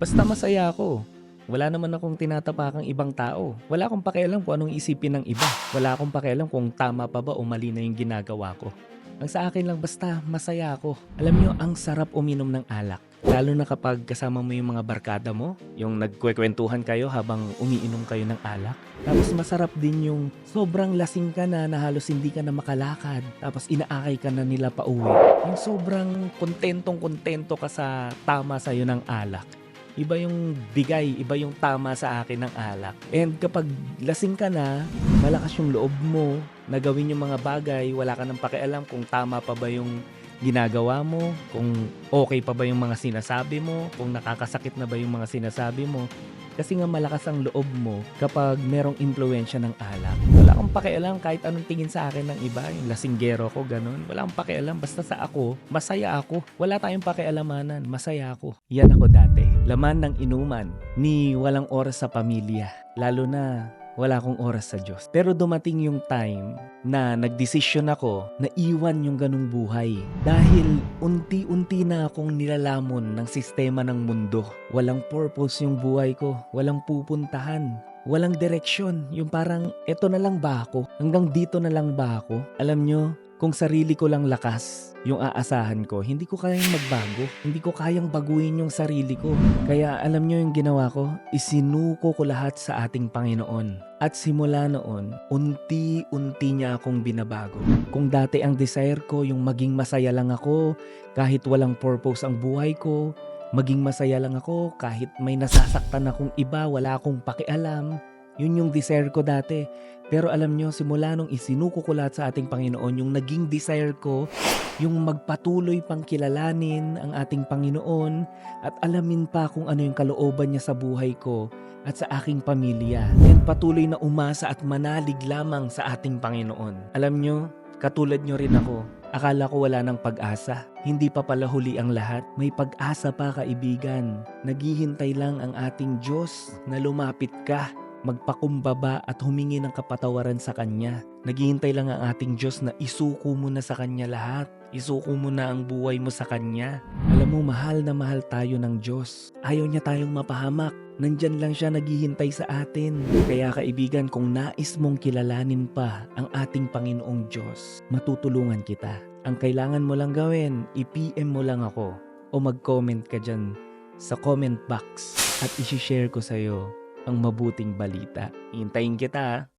Basta masaya ako. Wala naman akong tinatapakang ibang tao. Wala akong pakialam kung anong isipin ng iba. Wala akong pakialam kung tama pa ba o mali na yung ginagawa ko. Ang sa akin lang basta masaya ako. Alam niyo, ang sarap uminom ng alak. Lalo na kapag kasama mo yung mga barkada mo, yung nagkwekwentuhan kayo habang umiinom kayo ng alak. Tapos masarap din yung sobrang lasing ka na na halos hindi ka na makalakad. Tapos inaakay ka na nila pa uwi. Yung sobrang kontentong kontento ka sa tama sa'yo ng alak. Iba yung bigay, iba yung tama sa akin ng alak. And kapag lasing ka na, malakas yung loob mo na gawin yung mga bagay, wala ka nang pakialam kung tama pa ba yung ginagawa mo, kung okay pa ba yung mga sinasabi mo, kung nakakasakit na ba yung mga sinasabi mo. Kasi nga malakas ang loob mo kapag merong impluensya ng alak. Wala akong pakialam kahit anong tingin sa akin ng iba, yung lasinggero ko, ganun. Wala akong pakialam, basta sa ako, masaya ako. Wala tayong pakialamanan, masaya ako. Yan ako dati. Laman ng inuman, ni walang oras sa pamilya. Lalo na wala akong oras sa Diyos. Pero dumating yung time na nagdesisyon ako na iwan yung ganung buhay. Dahil unti-unti na akong nilalamon ng sistema ng mundo. Walang purpose yung buhay ko. Walang pupuntahan. Walang direksyon. Yung parang, eto na lang ba ako? Hanggang dito na lang ba ako? Alam nyo, kung sarili ko lang lakas yung aasahan ko, hindi ko kayang magbago. Hindi ko kayang baguhin yung sarili ko. Kaya alam nyo yung ginawa ko, isinuko ko lahat sa ating Panginoon. At simula noon, unti-unti niya akong binabago. Kung dati ang desire ko yung maging masaya lang ako, kahit walang purpose ang buhay ko, maging masaya lang ako kahit may nasasaktan akong iba, wala akong pakialam. Yun yung desire ko dati. Pero alam nyo, simula nung isinuko ko lahat sa ating Panginoon, yung naging desire ko, yung magpatuloy pang kilalanin ang ating Panginoon at alamin pa kung ano yung kalooban niya sa buhay ko at sa aking pamilya. And patuloy na umasa at manalig lamang sa ating Panginoon. Alam nyo, katulad nyo rin ako, akala ko wala ng pag-asa. Hindi pa pala huli ang lahat. May pag-asa pa kaibigan. Naghihintay lang ang ating Diyos na lumapit ka magpakumbaba at humingi ng kapatawaran sa Kanya. Naghihintay lang ang ating Diyos na isuko mo na sa Kanya lahat. Isuko mo na ang buhay mo sa Kanya. Alam mo, mahal na mahal tayo ng Diyos. Ayaw niya tayong mapahamak. Nandyan lang siya naghihintay sa atin. Kaya kaibigan, kung nais mong kilalanin pa ang ating Panginoong Diyos, matutulungan kita. Ang kailangan mo lang gawin, i-PM mo lang ako o mag-comment ka dyan sa comment box at isi-share ko sa'yo ang mabuting balita. Hintayin kita.